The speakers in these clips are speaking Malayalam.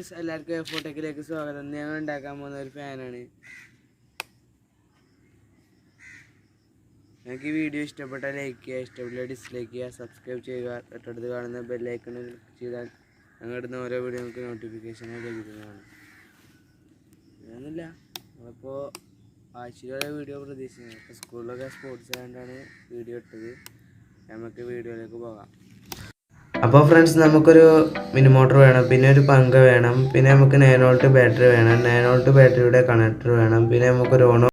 ഫ്രണ്ട്സ് എല്ലാവർക്കും എഫോട്ടെക്കിലേക്ക് സ്വാഗതം. ഞങ്ങൾ ഉണ്ടാക്കാൻ പോകുന്ന ഒരു ഫാനാണ്. നിങ്ങൾക്ക് ഈ വീഡിയോ ഇഷ്ടപ്പെട്ടാൽ ലൈക്ക് ചെയ്യുക ഇഷ്ടപ്പെട്ട ഡിസ്ലൈക്ക് ചെയ്യുക സബ്സ്ക്രൈബ് ചെയ്യുക തൊട്ടടുത്ത് കാണുന്ന ബെല്ലൈക്കൺ ക്ലിക്ക് ചെയ്താൽ ഞങ്ങളുടെ ഓരോ വീഡിയോ നമുക്ക് നോട്ടിഫിക്കേഷനായി ലഭിക്കുന്നതാണ്. അങ്ങനെയൊന്നുമില്ല നമ്മളിപ്പോൾ ആഴ്ചയിലെ വീഡിയോ പ്രതീക്ഷിക്കുന്നത് സ്കൂളിലൊക്കെ സ്പോർട്സ് ആയതുകൊണ്ടാണ് വീഡിയോ ഇട്ടത്. നമുക്ക് വീഡിയോയിലേക്ക് പോകാം. അപ്പോൾ ഫ്രണ്ട്സ് നമുക്കൊരു മിനി മോട്ടർ വേണം പിന്നെ ഒരു പങ്ക വേണം പിന്നെ നമുക്ക് നയൻ വോൾട്ട് ബാറ്ററി വേണം നയൻ വോൾട്ട് ബാറ്ററിയുടെ കണക്ടർ വേണം പിന്നെ നമുക്കൊരു ഓൺ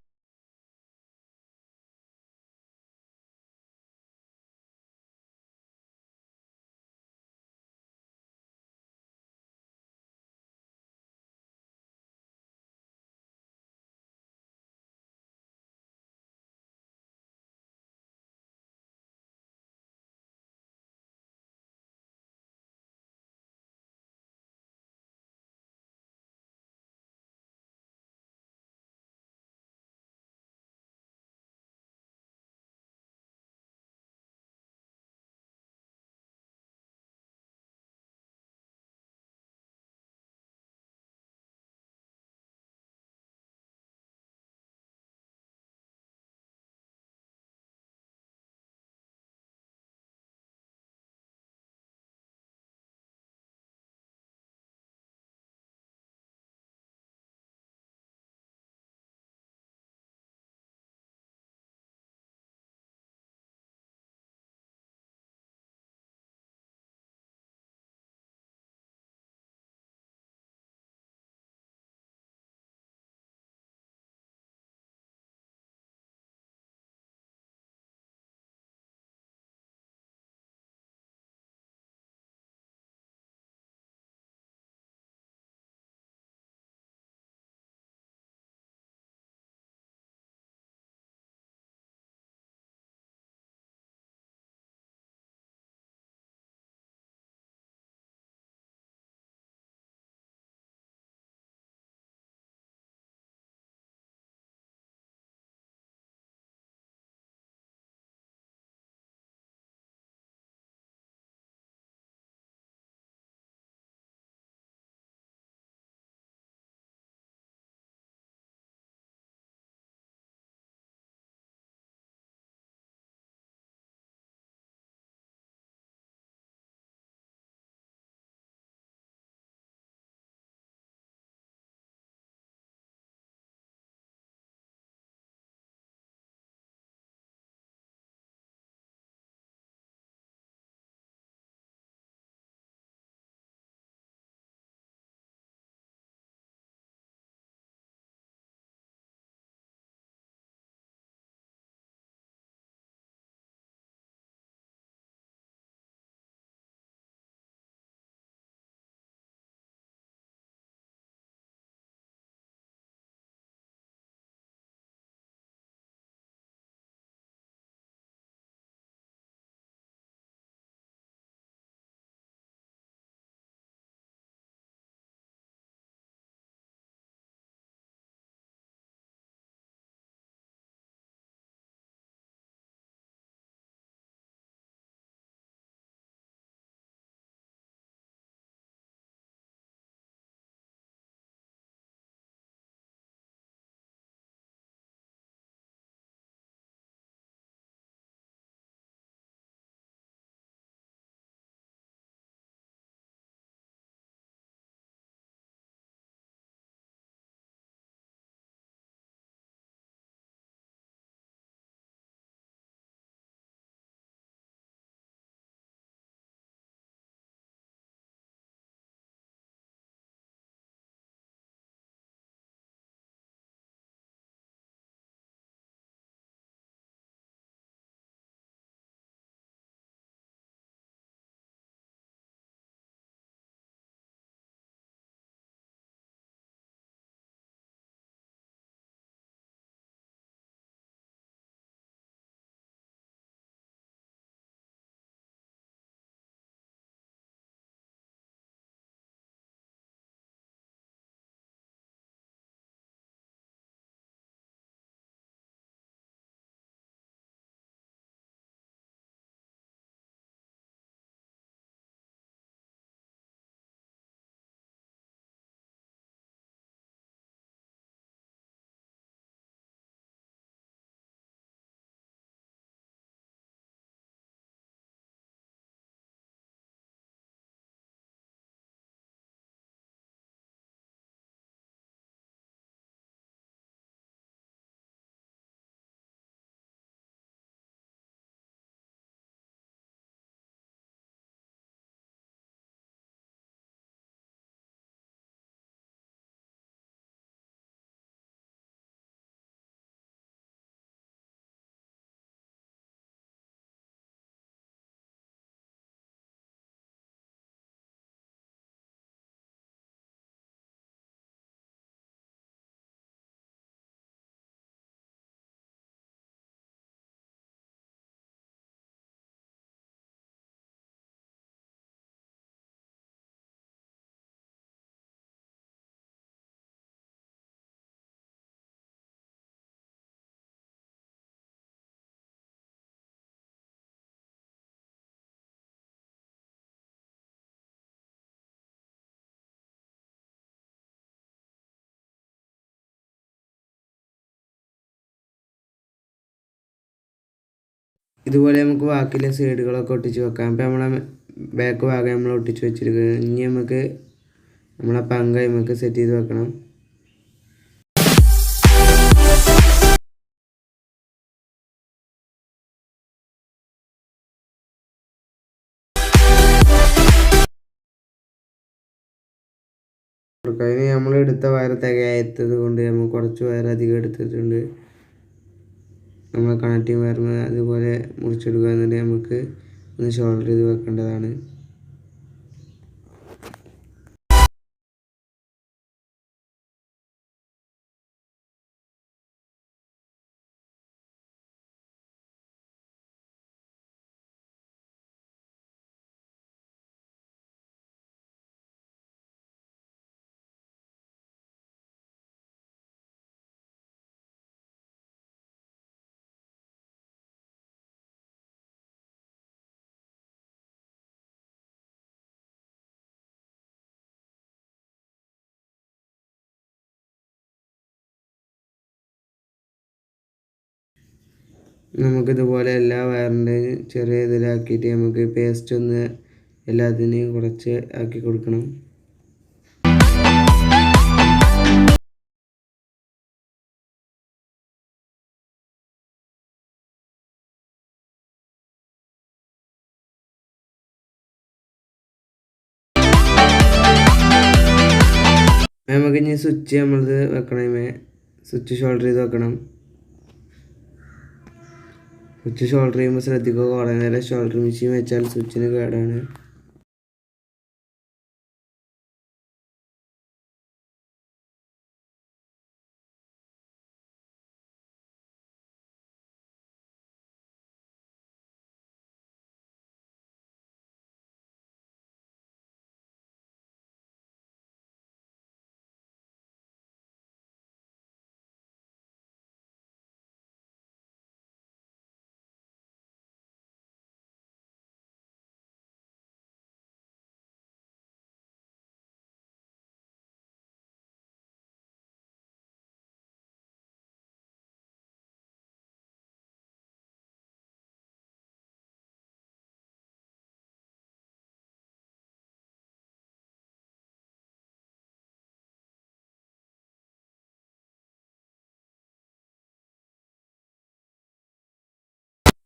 ഇതുപോലെ നമുക്ക് ബാക്കിയുള്ള സൈഡുകളൊക്കെ ഒട്ടിച്ച് വെക്കാം. അപ്പോൾ നമ്മളെ ബാക്ക് ഭാഗം നമ്മൾ ഒട്ടിച്ച് വെച്ചിരിക്കുന്നത്. ഇനി നമുക്ക് നമ്മളെ പങ്ക നമുക്ക് സെറ്റ് ചെയ്ത് വെക്കണം. നമ്മൾ എടുത്ത വയർ തികയാത്തത് കൊണ്ട് നമ്മൾ കുറച്ച് വയർ അധികം എടുത്തിട്ടുണ്ട്. നമ്മൾ കണക്റ്റിംഗ് വയർ അതുപോലെ മുറിച്ചെടുക്കുക എന്നിട്ട് നമുക്ക് ഒന്ന് ഷോൾഡർ ചെയ്ത് വെക്കേണ്ടതാണ്. നമുക്കിതുപോലെ എല്ലാ വയറിന്റെയും ചെറിയ ഇതിലാക്കിയിട്ട് നമുക്ക് പേസ്റ്റ് ഒന്ന് എല്ലാത്തിനെയും കുറച്ച് ആക്കി കൊടുക്കണം. നമുക്ക് ഇനി സ്വിച്ച് നമ്മളത് വെക്കണമേ സ്വിച്ച് ഷോൾഡർ ചെയ്ത് വെക്കണം. സ്വിച്ച് ഷോൾഡർ ചെയ്യുമ്പോൾ ശ്രദ്ധിക്കുക. കുറേ നേരം ഷോൾഡർ മെഷീൻ വെച്ചാൽ സ്വിച്ചിന് കേടാണ്.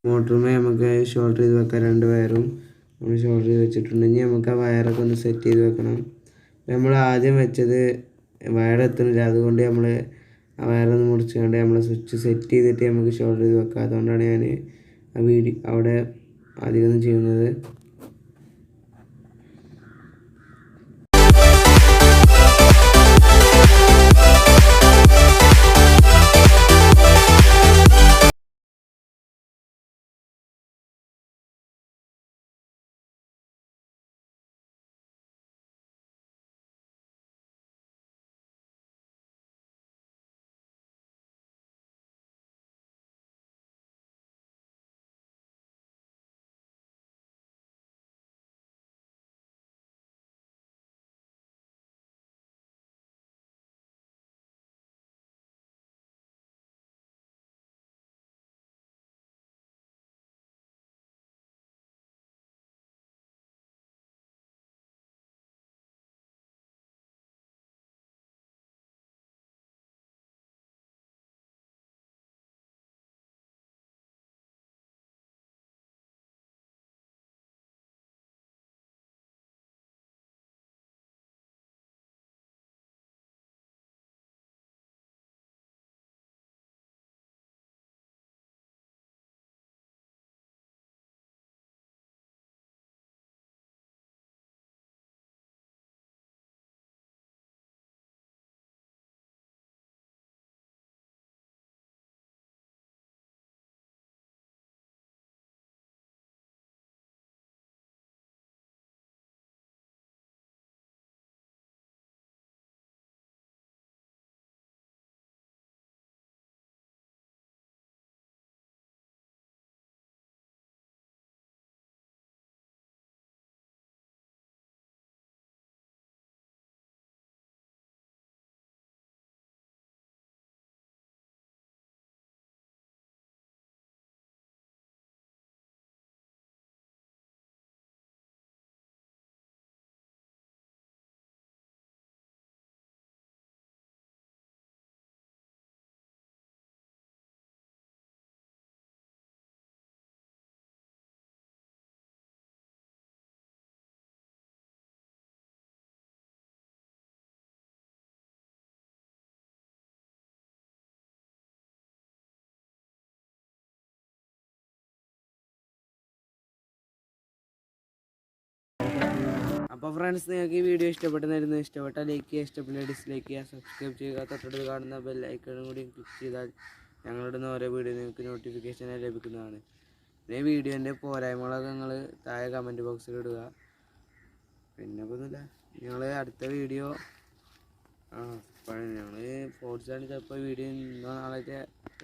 മോട്ടറുമേ നമുക്ക് ഷോർട്ട് ചെയ്ത് വെക്കാം രണ്ട് വയറും നമ്മൾ ഷോർട്ട് ചെയ്ത് വെച്ചിട്ടുണ്ടെങ്കിൽ നമുക്ക് ആ വയറൊക്കെ ഒന്ന് സെറ്റ് ചെയ്ത് വെക്കണം. നമ്മൾ ആദ്യം വെച്ചത് വയർ എത്തുന്നില്ല അതുകൊണ്ട് നമ്മൾ ആ വയറൊന്ന് മുറിച്ചുകൊണ്ട് നമ്മൾ സ്വിച്ച് സെറ്റ് ചെയ്തിട്ട് നമുക്ക് ഷോർട്ട് ചെയ്ത് വെക്കാം. അതുകൊണ്ടാണ് ഞാൻ ആ വീഡിയോ അവിടെ അധികം ചെയ്യുന്നത്. അപ്പോൾ ഫ്രണ്ട്സ് നിങ്ങൾക്ക് ഈ വീഡിയോ ഇഷ്ടപ്പെട്ടെന്നായിരുന്നു ഇഷ്ടപ്പെട്ടാൽ ലൈക്ക് ചെയ്യുക ഇഷ്ടപ്പെട്ട ഡിസ്ലൈക്ക് ചെയ്യുക സബ്സ്ക്രൈബ് ചെയ്യുക. തൊട്ടടുത്ത് കാണുന്ന ബെല്ലൈക്കണും കൂടി ക്ലിക്ക് ചെയ്താൽ ഞങ്ങളുടെ ഓരോ വീഡിയോ നിങ്ങൾക്ക് നോട്ടിഫിക്കേഷൻ ലഭിക്കുന്നതാണ്. പിന്നെ വീഡിയോന്റെ പോരായ്മകളൊക്കെ നിങ്ങൾ താഴെ കമന്റ് ബോക്സിൽ ഇടുക. പിന്നെ ഒന്നുമില്ല. ഞങ്ങൾ അടുത്ത വീഡിയോ ആ ഞങ്ങൾ ഫോർട്സാണ് ചിലപ്പോൾ വീഡിയോ ഇന്നോ നാളെ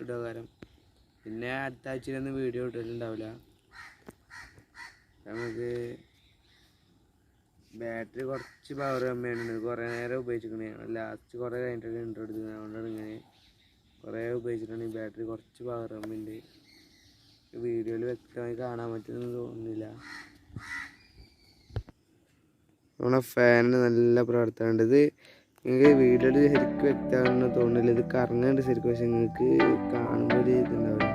ഇടുക കാരണം പിന്നെ അടുത്ത ആഴ്ചയിലൊന്നും വീഡിയോ ഇട്ടിട്ടുണ്ടാവില്ല. നമുക്ക് ബാറ്ററി കുറച്ച് പവർ കമ്മിയാണ്. കുറേ നേരം ഉപയോഗിച്ചിരിക്കണേ ലാസ്റ്റ് കുറേ കഴിഞ്ഞിട്ട് ഇൻട്രോ എടുത്തത്. അതുകൊണ്ടാണ് ഇങ്ങനെ കുറേ ഉപയോഗിച്ചിട്ടാണ് ഈ ബാറ്ററി കുറച്ച് പവർ കമ്മിയുണ്ട് വീഡിയോയിൽ വ്യക്തമായി കാണാൻ പറ്റുമെന്ന് തോന്നുന്നില്ല. നമ്മളെ ഫാനിന് നല്ല പ്രവർത്തനമുണ്ട്. ഇത് നിങ്ങൾക്ക് വീഡിയോയിൽ ശരിക്കും വ്യക്തമാണെന്ന് തോന്നുന്നില്ല. ഇത് കറങ്ങുന്നുണ്ട് ശരിക്കും. പക്ഷെ നിങ്ങൾക്ക് കാണുമ്പോൾ ഒരു ഇതുണ്ടാവില്ല.